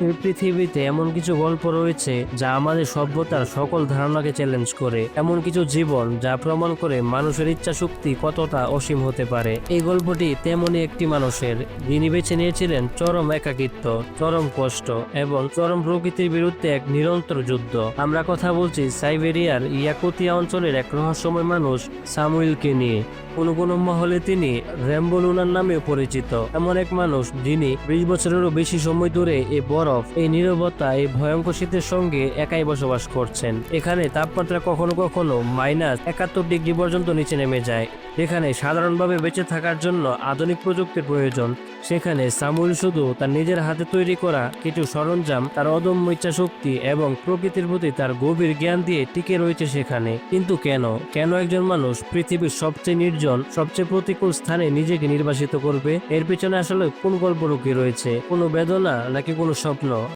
এই পৃথিবীতে এমন কিছু গল্প রয়েছে যা আমাদের সভ্যতার সকল ধারণাকে চ্যালেঞ্জ করে। এমন কিছু জীবন যা প্রমাণ করে মানুষের ইচ্ছা শক্তি কতটা অসীম হতে পারে। এই গল্পটি তেমনই একটি মানুষের। যিনি বেছে নিয়েছিলেন চরম একাকিত্ব, চরম কষ্ট এবং চরম প্রকৃতির বিরুদ্ধে এক নিরন্তর যুদ্ধ। আমরা কথা বলছি সাইবেরিয়ার ইয়াকুতিয়া অঞ্চলের এক রহস্যময় মানুষ সামুয়েলকে নিয়ে। কোনো কোনো মহলে তিনি র্যাম্বো লুনার নামেও পরিচিত। এমন এক মানুষ যিনি বিশ বছরেরও বেশি সময় ধরে এই বরফ এই নিরবতা এই ভয়ঙ্কর শীতের সঙ্গে একাই বসবাস করছেন। এখানে তাপমাত্রা কখনো কখনো মাইনাস একাত্তর ডিগ্রি পর্যন্ত নিচে নেমে যায়। যেখানে সাধারণভাবে বেঁচে থাকার জন্য আধুনিক প্রযুক্তির প্রয়োজন। সেখানে সামুয়েল শুধু তার নিজের হাতে তৈরি করা কিছু সরঞ্জাম, তার অদম্য ইচ্ছা শক্তি এবং প্রকৃতির প্রতি তার গভীর জ্ঞান দিয়ে টিকে রয়েছে সেখানে। কিন্তু কেন? কেন একজন মানুষ পৃথিবীর সবচেয়ে নির্জন, সবচেয়ে প্রতিকূল স্থানে নিজেকে নির্বাসিত করবে? এর পিছনে আসলে কোন গল্প লুকিয়ে রয়েছে? কোনো বেদনা নাকি কোনো স্বপ্ন?